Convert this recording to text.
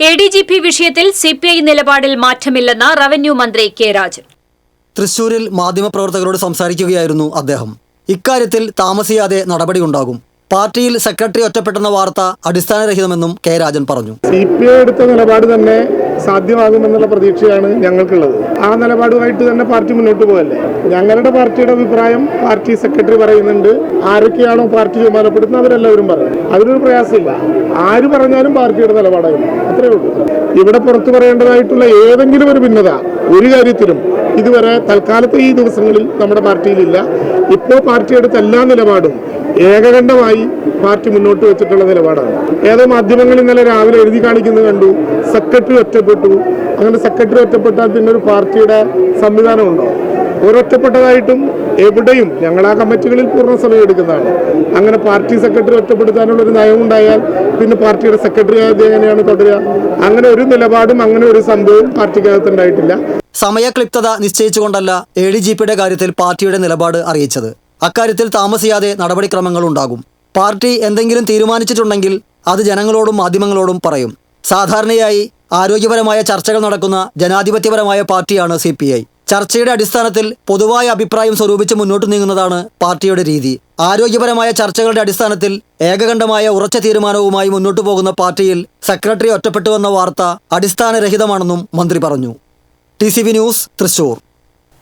A D G P വിഷയത്തിൽ C P I നിലപാടിൽ മാറ്റമില്ലെന്ന് റവന്യൂ മന്ത്രി കെ രാജൻ. തൃശൂരിൽ മാധ്യമപ്രവർത്തകരോട് സംസാരിക്കുകയായിരുന്നു അദ്ദേഹം. ഇക്കാര്യത്തിൽ താമസിയാതെ നടപടി ഉണ്ടാകും പാർട്ടിയിൽ സെക്രട്ടറി ഒറ്റപ്പെട്ടെന്ന വാർത്ത അടിസ്ഥാനരഹിതമെന്നും കെ രാജൻ പറഞ്ഞു. സി പി ഐ എടുത്ത നിലപാട് തന്നെ സാധ്യമാകുമെന്നുള്ള പ്രതീക്ഷയാണ് ഞങ്ങൾക്കുള്ളത്. ആ നിലപാടുമായിട്ട് തന്നെ പാർട്ടി മുന്നോട്ട് പോകല്ലേ? ഞങ്ങളുടെ പാർട്ടിയുടെ അഭിപ്രായം പാർട്ടി സെക്രട്ടറി പറയുന്നുണ്ട്. ആരൊക്കെയാണോ പാർട്ടി ചുമതലപ്പെടുത്തുന്നത് അവരെല്ലാവരും പറയും. അതിനൊരു പ്രയാസമില്ല. ആര് പറഞ്ഞാലും പാർട്ടിയുടെ നിലപാടായിരുന്നു. അത്രേ ഉള്ളൂ. ഇവിടെ പുറത്തു പറയേണ്ടതായിട്ടുള്ള ഏതെങ്കിലും ഒരു ഭിന്നത ഒരു കാര്യത്തിലും ഇതുവരെ തൽക്കാലത്തെ ഈ ദിവസങ്ങളിൽ നമ്മുടെ പാർട്ടിയിലില്ല ഇപ്പോൾ പാർട്ടിയെടുത്ത എല്ലാ നിലപാടും ഏകകണ്ഠമായി പാർട്ടി മുന്നോട്ട് വെച്ചിട്ടുള്ള നിലപാടാണ്. ഏതോ മാധ്യമങ്ങൾ ഇന്നലെ രാവിലെ എഴുതി കാണിക്കുന്നത് കണ്ടു. സെക്രട്ടറി ഒറ്റപ്പെട്ടു. അങ്ങനെ സെക്രട്ടറി ഒറ്റപ്പെട്ടാൽ പിന്നെ ഒരു പാർട്ടിയുടെ സംവിധാനമുണ്ടോ? ഒരൊറ്റപ്പെട്ടതായിട്ടും എവിടെയും ഞങ്ങൾ ആ കമ്മിറ്റികളിൽ പൂർണ സമയം എടുക്കുന്നതാണ്. അങ്ങനെ പാർട്ടി സെക്രട്ടറി ഒറ്റപ്പെടുത്താനുള്ള ഒരു നയമുണ്ടായാൽ പിന്നെ പാർട്ടിയുടെ സെക്രട്ടറി എങ്ങനെയാണ് തുടരുക? അങ്ങനെ ഒരു നിലപാടും അങ്ങനെ ഒരു സംഭവവും പാർട്ടിക്കകത്ത് ഉണ്ടായിട്ടില്ല. സമയക്ലിപ്തത നിശ്ചയിച്ചുകൊണ്ടല്ല എ ഡി ജി പിയുടെ കാര്യത്തിൽ പാർട്ടിയുടെ നിലപാട് അറിയിച്ചത്. അക്കാര്യത്തിൽ താമസിയാതെ നടപടിക്രമങ്ങൾ ഉണ്ടാകും പാർട്ടി എന്തെങ്കിലും തീരുമാനിച്ചിട്ടുണ്ടെങ്കിൽ അത് ജനങ്ങളോടും മാധ്യമങ്ങളോടും പറയും. സാധാരണയായി ആരോഗ്യപരമായ ചർച്ചകൾ നടക്കുന്ന ജനാധിപത്യപരമായ പാർട്ടിയാണ് സി പി ഐ. ചർച്ചയുടെ അടിസ്ഥാനത്തിൽ പൊതുവായ അഭിപ്രായം സ്വരൂപിച്ച് മുന്നോട്ട് നീങ്ങുന്നതാണ് പാർട്ടിയുടെ രീതി. ആരോഗ്യപരമായ ചർച്ചകളുടെ അടിസ്ഥാനത്തിൽ ഏകകണ്ഠമായ ഉറച്ച തീരുമാനവുമായി മുന്നോട്ടു പോകുന്ന പാർട്ടിയിൽ സെക്രട്ടറി ഒറ്റപ്പെട്ടുവെന്ന വാർത്ത അടിസ്ഥാനരഹിതമാണെന്നും മന്ത്രി പറഞ്ഞു. T news Thrissur.